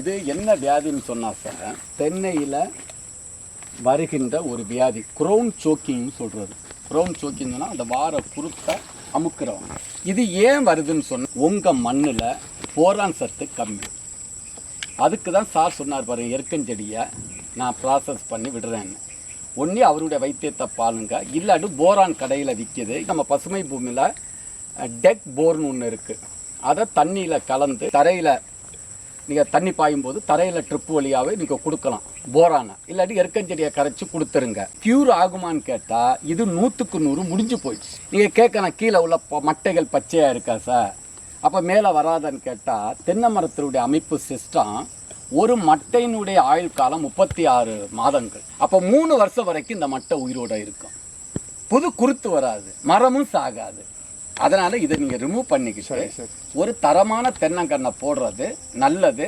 இது என்ன வியாதின்னு சொன்னால் சார் தென்னையில் வருகின்ற ஒரு வியாதி குரோன் சோக்கிங்னு சொல்கிறது குரோன் சோக்கிங்னா அந்த வார குருத்தை அமுக்கிறவங்க. இது ஏன் வருதுன்னு சொன்னால் உங்கள் மண்ணில் போரான் சத்து கம்மி. அதுக்கு தான் சார் சொன்னார் பாருங்கள் எருக்கஞ்செடியை நான் ப்ராசஸ் பண்ணி விடுறேன்னு. ஒன்றே அவருடைய வைத்தியத்தை பாருங்க. இல்லாட்டி போரான் கடையில் விற்கிது நம்ம பசுமை பூமியில் டெக் போர்னு ஒன்று இருக்குது அதை தண்ணியில் கலந்து தரையில் நீங்கள் தண்ணி பாயும் போது தரையில் ட்ரிப் வழியாகவே நீங்கள் கொடுக்கலாம். போரான. இல்லாட்டி எருக்கஞ்செடியை கரைச்சி கொடுத்துருங்க. க்யூர் ஆகுமான்னு கேட்டால் இது நூற்றுக்கு நூறு முடிஞ்சு போயிடுச்சு. நீங்கள் கேட்கணும் கீழே உள்ள மட்டைகள் பச்சையாக இருக்கா சார்? அப்போ மேலே வராதான்னு கேட்டால் தென்னை மரத்தினுடைய அமைப்பு சிஸ்டம் ஒரு மட்டையினுடைய ஆயுள் காலம் முப்பத்தி ஆறு மாதங்கள். அப்போ மூணு வருஷம் வரைக்கும் இந்த மட்டை உயிரோட இருக்கும். புது குருத்து வராது. மரமும் சாகாது. அதனால இதை நீங்க ரிமூவ் பண்ணிக்கிட்டு ஒரு தரமான தென்னங்கண்ணை போடுறது நல்லது.